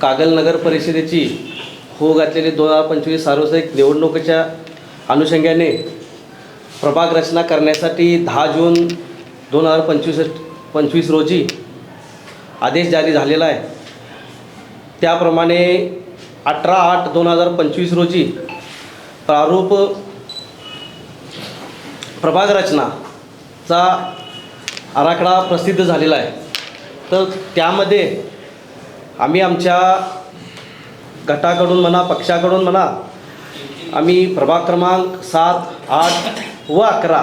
कागल नगर परिषदेची हो घातलेली दोन हजार पंचवीस सार्वत्रिक निवडणुकीच्या अनुषंगाने प्रभाग रचना करण्यासाठी दहा जून दोन हजार पंचवीस पंचवीस रोजी आदेश जारी झालेला आहे. त्याप्रमाणे अठरा आठ दोन हजार पंचवीस रोजी प्रारूप प्रभाग रचनाचा आराखडा प्रसिद्ध झालेला आहे. तर त्यामध्ये आम्ही आमच्या गटाकडून म्हणा पक्षाकडून म्हणा आम्ही प्रभाग क्रमांक सात आठ व अकरा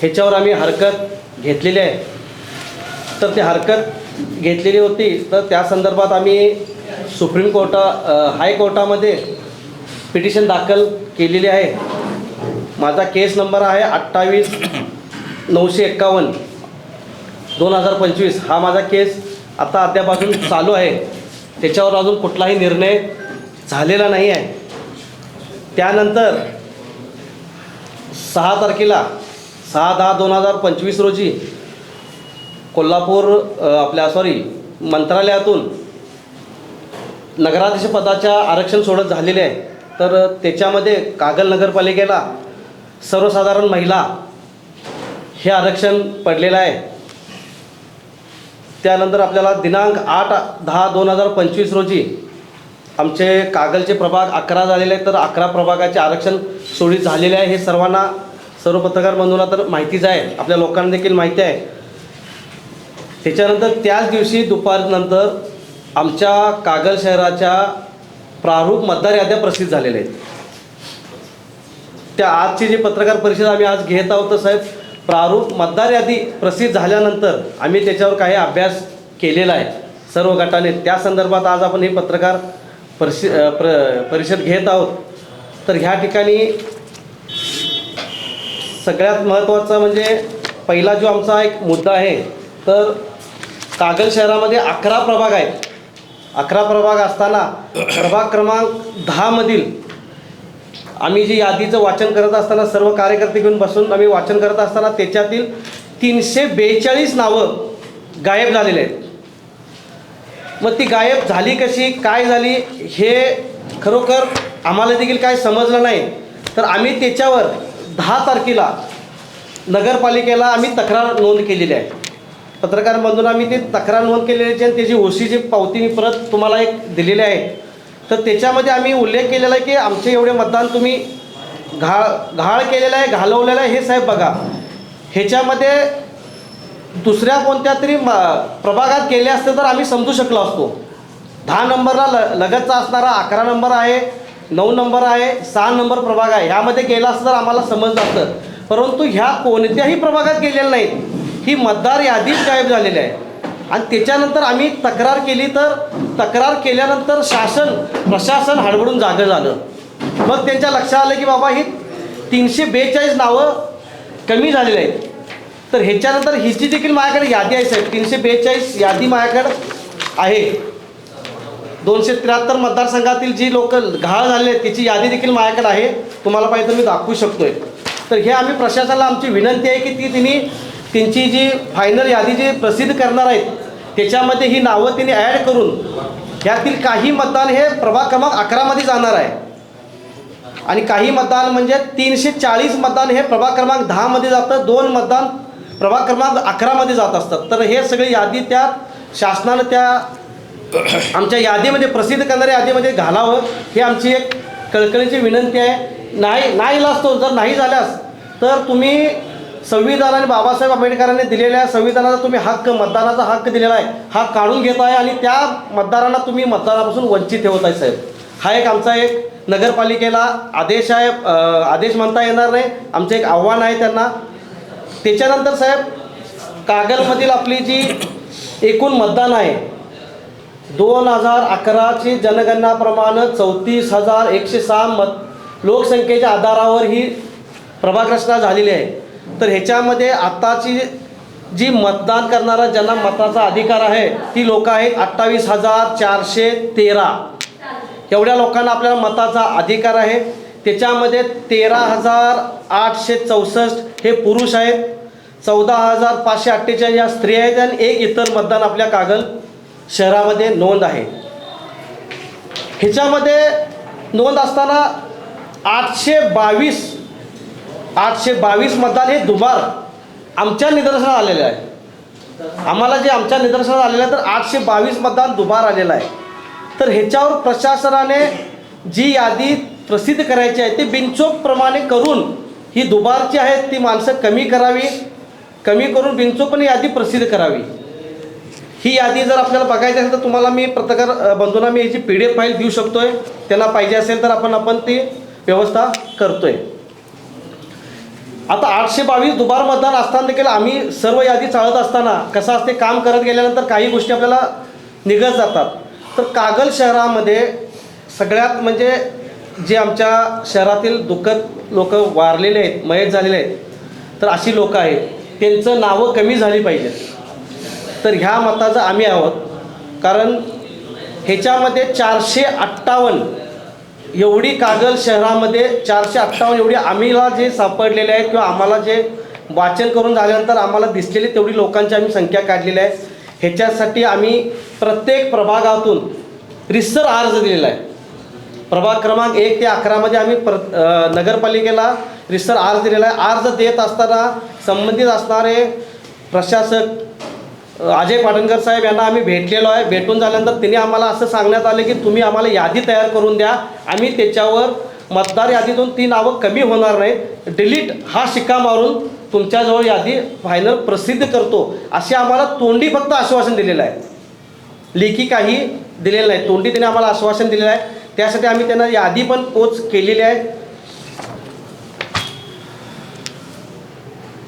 ह्याच्यावर आम्ही हरकत घेतलेली आहे. तर ती हरकत घेतलेली होती. तर त्या संदर्भात आम्ही सुप्रीम कोर्टा हायकोर्टामध्ये पिटिशन दाखल केलेली आहे. माझा केस नंबर आहे अठ्ठावीस नऊशे एक्कावन्न दोन हजार पंचवीस. हा माझा केस आता अद्याप अजून चालू आहे. त्याच्यावर अजून कुठलाही निर्णय झालेला नाही आहे. त्यानंतर सहा तारखेला सहा दहा दोन हजार पंचवीस रोजी कोल्हापूर आपल्या सॉरी मंत्रालयातून नगराध्यक्ष पदाच्या आरक्षण सोडत झालेले आहे. तर त्याच्यामध्ये कागल नगरपालिकेला सर्वसाधारण महिला हे आरक्षण पडलेलं आहे. त्यानंतर आपल्याला दिनांक आठ दहा दोन हजार पंचवीस रोजी आमचे कागलचे प्रभाग अकरा झालेले आहेत. तर अकरा प्रभागाचे आरक्षण सोडीत झालेले आहे. हे सर्वांना सर्व पत्रकार बंधूंना तर माहितीच आहे. आपल्या लोकांना देखील माहिती आहे. त्याच्यानंतर त्याच दिवशी दुपारनंतर आमच्या कागल शहराच्या प्रारूप मतदार याद्या प्रसिद्ध झालेल्या आहेत. त्या आजची जी पत्रकार परिषद आम्ही आज घेत आहोत तर साहेब प्रारूप मतदार यादी प्रसिद्ध झाल्यानंतर आम्ही त्याच्यावर काही अभ्यास केलेला आहे. सर्व गटाने. त्या संदर्भात आज आपण हे पत्रकार परिषद प्र परिषद घेत आहोत. तर ह्या ठिकाणी सगळ्यात महत्त्वाचा म्हणजे पहिला जो आमचा एक मुद्दा आहे तर कागल शहरामध्ये अकरा प्रभाग आहेत. अकरा प्रभाग असताना प्रभाग क्रमांक दहामधील आम्ही जी यादीचं वाचन करत असताना सर्व कार्यकर्ते घेऊन बसून आम्ही वाचन करत असताना त्याच्यातील तीनशे बेचाळीस नावं गायब झालेले आहेत. मग ती गायब झाली कशी काय झाली हे खरोखर आम्हाला देखील काय समजलं नाही. तर आम्ही त्याच्यावर दहा तारखेला नगरपालिकेला आम्ही तक्रार नोंद केलेली आहे. पत्रकार आम्ही ती तक्रार नोंद केलेली आहे आणि त्याची ओशीची पावती मी परत तुम्हाला एक दिलेली आहे. तर त्याच्यामध्ये आम्ही उल्लेख केलेला आहे की आमचे एवढे मतदान तुम्ही घाळ घाळ केलेलं आहे घालवलेलं आहे हे साहेब बघा. ह्याच्यामध्ये दुसऱ्या कोणत्या तरी म प्रभागात केले असते तर आम्ही समजू शकलो असतो. दहा नंबरला ल लगतचा असणारा अकरा नंबर आहे नऊ नंबर आहे सहा नंबर प्रभाग आहे. ह्यामध्ये गेला असतं तर आम्हाला समजलं असतं. परंतु ह्या कोणत्याही प्रभागात गेलेल्या नाहीत. ही मतदार यादीच गायब झालेली आहे. आणि त्याच्यानंतर आम्ही तक्रार केली तर तक्रार केल्यानंतर शासन प्रशासन हडबडून जागं झालं. मग त्यांच्या लक्षात आलं की बाबा ही तीनशे बेचाळीस नावं कमी झालेली आहेत. तर ह्याच्यानंतर हिची देखील माझ्याकडे यादी आहे साहेब. तीनशे बेचाळीस यादी माझ्याकडे आहे. दोनशे त्र्याहत्तर मतदारसंघातील जी लोक घाळ झाले आहेत त्याची यादी देखील माझ्याकडे आहे. तुम्हाला पाहिजे तर मी दाखवू शकतोय. तर हे आम्ही प्रशासनाला आमची विनंती आहे की ती तिने त्यांची जी फायनल यादी जी प्रसिद्ध करणार आहेत त्याच्यामध्ये ही नावं त्यांनी ॲड करून ह्यातील काही मतदान हे प्रभाग क्रमांक अकरामध्ये जाणार आहे. आणि काही मतदान म्हणजे तीनशे चाळीस मतदान हे प्रभाग क्रमांक दहामध्ये जातं दोन मतदान प्रभाग क्रमांक अकरामध्ये जात असतात. तर हे सगळी यादी त्या शासनानं त्या आमच्या यादीमध्ये प्रसिद्ध करणाऱ्या यादीमध्ये घालावं हे आमची एक कळकळीची विनंती आहे. नाही नाही असतो जर नाही झाल्यास तर तुम्ही संविधानाने बाबासाहेब आंबेडकरांनी दिलेल्या संविधानाचा तुम्ही हक्क मतदानाचा हक्क दिलेला आहे. हा काढून घेत आहे आणि त्या मतदारांना तुम्ही मतदानापासून वंचित ठेवत आहे साहेब. हा एक आमचा एक नगरपालिकेला आदेश आहे आदेश म्हणता येणार नाही. आमचं एक आव्हान आहे त्यांना. त्याच्यानंतर साहेब कागलमधील आपली जी एकूण मतदान आहे दोन हजार अकराची जनगणनाप्रमाणे चौतीस हजार एकशे सहा मत लोकसंख्येच्या आधारावर ही प्रभाग झालेली आहे. तर ह्याच्यामध्ये आत्ताची जी मतदान करणारा ज्यांना मताचा अधिकार आहे ती लोक आहेत अठ्ठावीस हजार चारशे तेरा. एवढ्या लोकांना आपल्याला मताचा अधिकार आहे. त्याच्यामध्ये तेरा हजार आठशे चौसष्ट हे पुरुष आहेत. चौदा हजार पाचशे अठ्ठेचाळीस या स्त्री आहेत आणि एक इतर मतदान आपल्या कागल शहरामध्ये नोंद आहे. ह्याच्यामध्ये नोंद असताना आठशे बावीस आठशे बावीस मतदान हे दुबार आमच्या निदर्शनात आलेले आहे. आम्हाला जे आमच्या निदर्शनात आलेलं आहे तर आठशे बावीस मतदान दुबार आलेलं आहे. तर ह्याच्यावर प्रशासनाने जी यादी प्रसिद्ध करायची आहे ती बिनचोकप्रमाणे करून ही दुबारची आहे ती माणसं कमी करावी. कमी करून बिनचोकपणे यादी प्रसिद्ध करावी. ही यादी जर आपल्याला बघायची असेल तर तुम्हाला मी पत्रकार बंधूंना मी याची पी डी एफ फाईल देऊ शकतो आहे त्यांना पाहिजे असेल तर आपण आपण ती व्यवस्था करतो आहे आता आठशे बावीस दुबार मतदान असताना देखील आम्ही सर्व यादी चालत असताना कसं असते काम करत गेल्यानंतर काही गोष्टी आपल्याला निघत जातात. तर कागल शहरामध्ये सगळ्यात म्हणजे जे आमच्या शहरातील दुःखद लोक वारलेले आहेत मयत झालेले आहेत तर अशी लोक आहेत त्यांचं नावं कमी झाली पाहिजेत तर ह्या मताचं आम्ही आहोत. कारण ह्याच्यामध्ये चारशे अठ्ठावन्न एवढी कागल शहरामध्ये चारशे अठ्ठावन्न एवढी आम्हीला जे सापडलेले आहेत किंवा आम्हाला जे वाचन करून झाल्यानंतर आम्हाला दिसलेली तेवढी लोकांची आम्ही संख्या काढलेली आहे. ह्याच्यासाठी आम्ही प्रत्येक प्रभागातून रिसर अर्ज दिलेला आहे. प्रभाग क्रमांक एक ते अकरामध्ये आम्ही प्र नगरपालिकेला रिसर अर्ज दिलेला आहे. अर्ज देत असताना संबंधित असणारे प्रशासक अजय पाटणकर साहेब यांना आम्ही भेटलेलो आहे. भेटून झाल्यानंतर त्यांनी आम्हाला असं सांगण्यात आलं की तुम्ही आम्हाला यादी तयार करून द्या. आम्ही त्याच्यावर मतदार यादीतून ती नावं कमी होणार नाहीत डिलीट हा शिक्का मारून तुमच्याजवळ यादी फायनल प्रसिद्ध करतो. असे आम्हाला तोंडी फक्त आश्वासन दिलेलं आहे. लेखी काही दिलेलं नाही. तोंडी त्यांनी आम्हाला आश्वासन दिलेलं आहे. त्यासाठी आम्ही त्यांना यादी पण पोच केलेली आहे.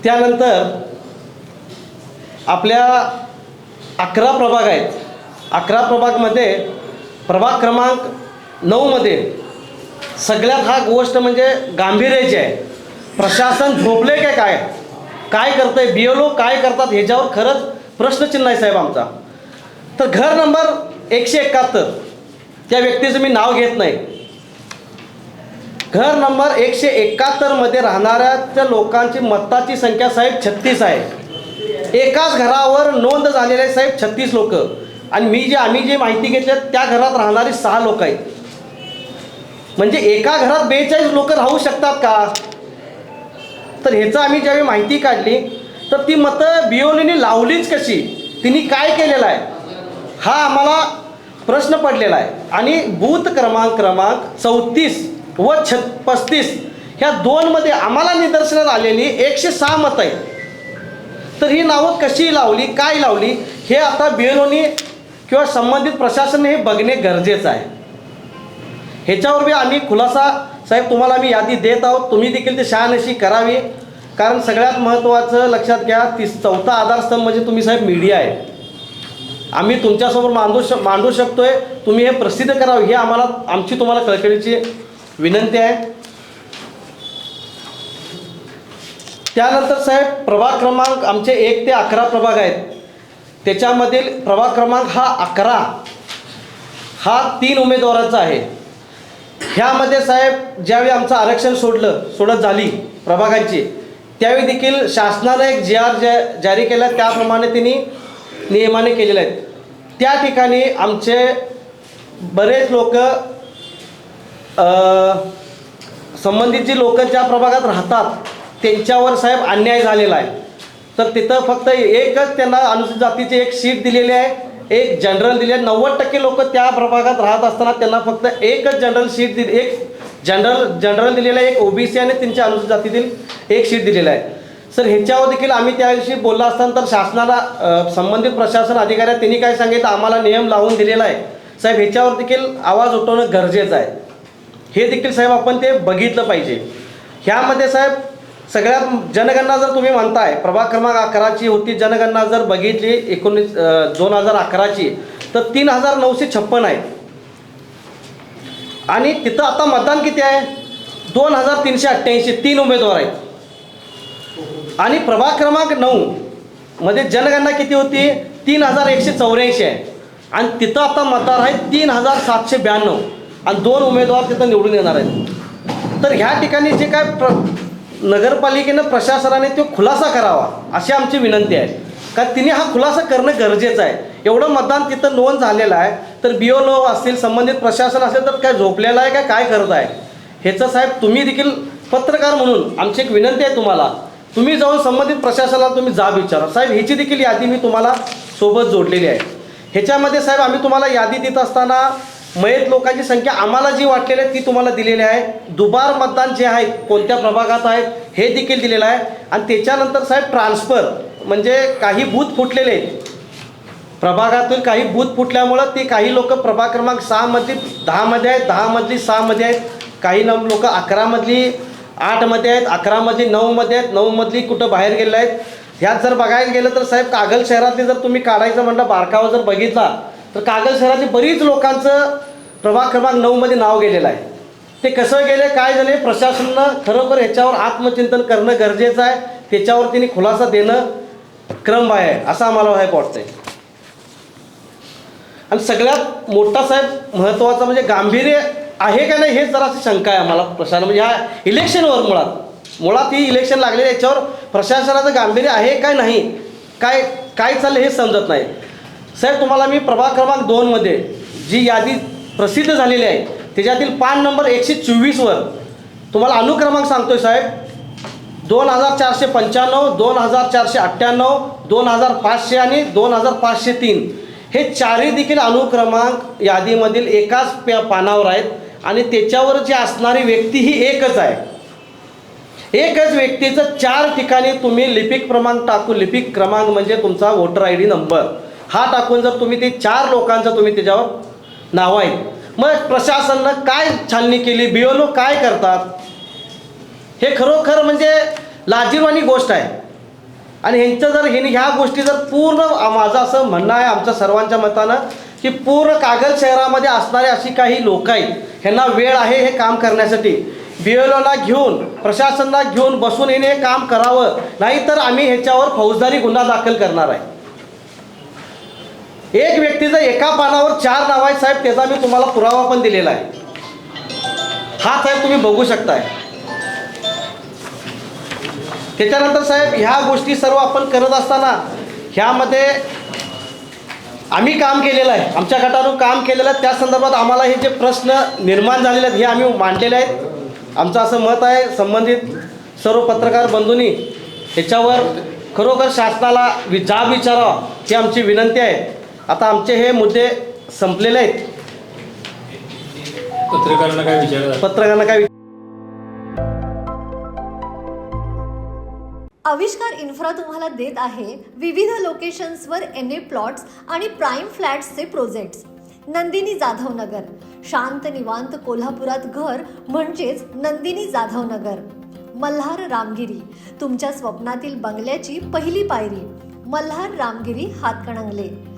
त्यानंतर आपल्या अकरा प्रभाग आहेत. अकरा प्रभागमध्ये प्रभाग क्रमांक नऊमध्ये सगळ्यात हा गोष्ट म्हणजे गांभीर्याची आहे. प्रशासन झोपले काय काय? काय करतंय? बी एल ओ काय करतात? ह्याच्यावर खरंच प्रश्नचिन्ह आहे साहेब आमचा. तर घर नंबर एकशे एकाहत्तर. त्या व्यक्तीचं मी नाव घेत नाही. घर नंबर एकशे एकाहत्तरमध्ये राहणाऱ्या त्या लोकांची मताची संख्या साहेब छत्तीस आहे. एकाच घरावर नोंद झालेले आहे साहेब छत्तीस लोक. आणि मी जे आम्ही जे माहिती घेतली त्या घरात राहणारी सहा लोक आहेत. म्हणजे एका घरात बेचाळीस लोक राहू शकतात का? तर ह्याचं आम्ही ज्यावेळी माहिती काढली तर ती मतं बिओलीने लावलीच कशी? तिने काय केलेलं आहे? हा आम्हाला प्रश्न पडलेला आहे. आणि बूथ क्रमांक क्रमांक चौतीस व छत पस्तीस ह्या दोनमध्ये आम्हाला निदर्शनात आलेली एकशे सहा मतं आहेत. तर ही नावं कशी लावली काय लावली हे आता बिएलओनी किंवा संबंधित प्रशासन हे बघणे गरजेचं आहे. ह्याच्यावर बी आम्ही खुलासा साहेब तुम्हाला आम्ही यादी देत आहोत. तुम्ही देखील ते शहानिशी करावी. कारण सगळ्यात महत्त्वाचं लक्षात घ्या तीस चौथा आधारस्तंभ म्हणजे तुम्ही साहेब मीडिया आहे. आम्ही तुमच्यासमोर मांडू श मांडू शकतो आहे तुम्ही हे प्रसिद्ध करावं हे आम्हाला आमची तुम्हाला कळकळीची विनंती आहे. त्यानंतर साहेब प्रभाग क्रमांक आमचे एक ते अकरा प्रभाग आहेत. त्याच्यामधील प्रभाग क्रमांक हा अकरा हा तीन उमेदवारांचा आहे. ह्यामध्ये साहेब ज्यावेळी आमचं आरक्षण सोडलं सोडत झाली प्रभागांची त्यावेळी देखील शासनानं एक जी आर जा जारी केला त्याप्रमाणे त्यांनी नियमाने केलेले आहेत. त्या ठिकाणी आमचे बरेच लोक संबंधित जी लोक ज्या प्रभागात राहतात त्यांच्यावर साहेब अन्याय झालेला आहे. तर तिथं फक्त एकच त्यांना अनुसूचित जातीची एक सीट दिलेली आहे. एक जनरल दिली आहे. नव्वद टक्के लोक त्या प्रभागात राहत असताना त्यांना फक्त एकच जनरल सीट दिली एक जनरल जनरल दिलेलं आहे एक ओबीसी आणि त्यांच्या अनुसूचित जातीतील एक सीट दिलेलं आहे. सर ह्याच्यावर देखील आम्ही त्याविषयी बोलला असताना तर शासनाला संबंधित प्रशासन अधिकारी त्यांनी काय सांगितलं आम्हाला नियम लावून दिलेला आहे. साहेब ह्याच्यावर देखील आवाज उठवणं गरजेचं आहे. हे देखील साहेब आपण ते बघितलं पाहिजे. ह्यामध्ये साहेब सगळ्यात जनगणना जर तुम्ही म्हणताय प्रभाग क्रमांक अकराची होती जनगणना जर बघितली एकोणीस दोन हजार अकराची तर तीन हजार नऊशे छप्पन आहे आणि तिथं आता मतदान किती आहे? दोन हजार तीनशे अठ्ठ्याऐंशी तीन उमेदवार आहेत. आणि प्रभाग क्रमांक नऊ मध्ये जनगणना किती होती? तीन हजार एकशे चौऱ्याऐंशी आहे. आणि तिथं आता मतदार आहेत तीन हजार सातशे ब्याण्णव. आणि दोन उमेदवार तिथं निवडून येणार आहेत. तर ह्या ठिकाणी जे काय प्र नगरपालिकेनं प्रशासनाने तो खुलासा करावा अशी आमची विनंती आहे. कारण तिने हा खुलासा करणं गरजेचं आहे. एवढं मतदान तिथं नोंद झालेलं आहे. तर बी ओ असतील संबंधित प्रशासन असेल तर काय झोपलेलं आहे काय काय करत आहे? ह्याचं साहेब तुम्ही देखील पत्रकार म्हणून आमची एक विनंती आहे तुम्हाला. तुम्ही जाऊन संबंधित प्रशासनाला तुम्ही जाब विचारा. साहेब ह्याची देखील यादी मी तुम्हाला सोबत जोडलेली आहे. ह्याच्यामध्ये साहेब आम्ही तुम्हाला यादी देत असताना मयत लोकांची संख्या आम्हाला जी वाटलेली आहे ती तुम्हाला दिलेली आहे. दुबार मतदान जे आहेत कोणत्या प्रभागात आहेत हे देखील दिलेलं आहे. आणि त्याच्यानंतर साहेब ट्रान्सफर म्हणजे काही बूथ फुटलेले आहेत. प्रभागातील काही बूथ फुटल्यामुळं ते काही लोक प्रभाग क्रमांक सहामधली दहामध्ये आहेत दहामधली सहामध्ये आहेत. काही न लोक अकरामधली आठमध्ये आहेत अकरामधली नऊमध्ये आहेत नऊमधली कुठं बाहेर गेले आहेत. ह्यात जर बघायला गेलं तर साहेब कागल शहरातले जर तुम्ही काढायचं म्हटलं बारकावा जर बघितला तर कागल शहरातले बरीच लोकांचं प्रभाग क्रमांक नऊमध्ये नाव गेलेलं आहे. ते कसं गेले काय झाले प्रशासनानं खरोखर ह्याच्यावर आत्मचिंतन करणं गरजेचं आहे त्याच्यावर तिने खुलासा देणं क्रम आहे असं आम्हाला हे वाटतंय. आणि सगळ्यात मोठा साहेब महत्त्वाचा म्हणजे गांभीर्य आहे का नाही हेच जराशी शंका आहे आम्हाला प्रशासन. म्हणजे ह्या इलेक्शनवर मुळात मुळात ही इलेक्शन लागलेली याच्यावर प्रशासनाचं गांभीर्य आहे काय नाही काय काय चाललं हे समजत नाही. साहेब तुम्हाला मी प्रभाग क्रमांक दोनमध्ये जी यादी प्रसिद्ध झालेली आहे त्याच्यातील पान नंबर एकशे चोवीसवर तुम्हाला अनुक्रमांक सांगतोय साहेब. दोन हजार चारशे पंच्याण्णव दोन हजार चारशे अठ्ठ्याण्णव दोन हजार पाचशे आणि दोन हजार पाचशे तीन. हे चारही देखील अनुक्रमांक यादीमधील एकाच प्या पानावर आहेत आणि त्याच्यावर जी असणारी व्यक्ती ही एकच आहे. एकच व्यक्तीचं चार ठिकाणी तुम्ही लिपिक क्रमांक टाकू लिपिक क्रमांक म्हणजे तुमचा वोटर आय डी नंबर हा टाकून जर तुम्ही ते चार लोकांचं तुम्ही त्याच्यावर नावं आहेत मग प्रशासनानं काय छाननी केली? बिओलो काय करतात? हे खरोखर म्हणजे लाजीरवाणी गोष्ट आहे. आणि ह्यांचं जर ह्यांनी ह्या गोष्टी जर पूर्ण माझं असं म्हणणं आहे आमच्या सर्वांच्या मतानं की पूर्ण कागल शहरामध्ये असणारे अशी काही लोक आहेत ह्यांना वेळ आहे हे काम करण्यासाठी. बी घेऊन प्रशासनाला घेऊन बसून येणे हे काम करावं. नाहीतर आम्ही ह्याच्यावर फौजदारी गुन्हा दाखल करणार आहे. एक व्यक्तीचं एका पानावर चार नाव आहे साहेब त्याचा मी तुम्हाला पुरावा पण दिलेला आहे. हा साहेब तुम्ही बघू शकताय. त्याच्यानंतर साहेब ह्या गोष्टी सर्व आपण करत असताना ह्यामध्ये आम्ही काम केलेलं आहे. आमच्या गटानं काम केलेलं आहे. त्या संदर्भात आम्हाला हे जे प्रश्न निर्माण झालेले आहेत हे आम्ही मांडलेले आहेत. आमचं असं मत आहे संबंधित सर्व पत्रकार बंधूंनी ह्याच्यावर खरोखर शासनाला वि जाब विचारावा ही आमची विनंती आहे. आता आमचे हे मुद्दे संपलेले आहेत. पत्रकारांना काय विचारतात? पत्रकारांना काय आविष्कार इन्फ्रा तुम्हाला देत आहे विविध लोकेशन्सवर एन ए प्लॉट्स आणि प्राईम फ्लॅट्सचे प्रोजेक्ट्स. नंदिनी जाधव नगर शांत निवांत कोल्हापुरात घर म्हणजेच नंदिनी जाधव नगर मल्हार रामगिरी. तुमच्या स्वप्नातील बंगल्याची पहिली पायरी. मल्हार रामगिरी हातकणंगले.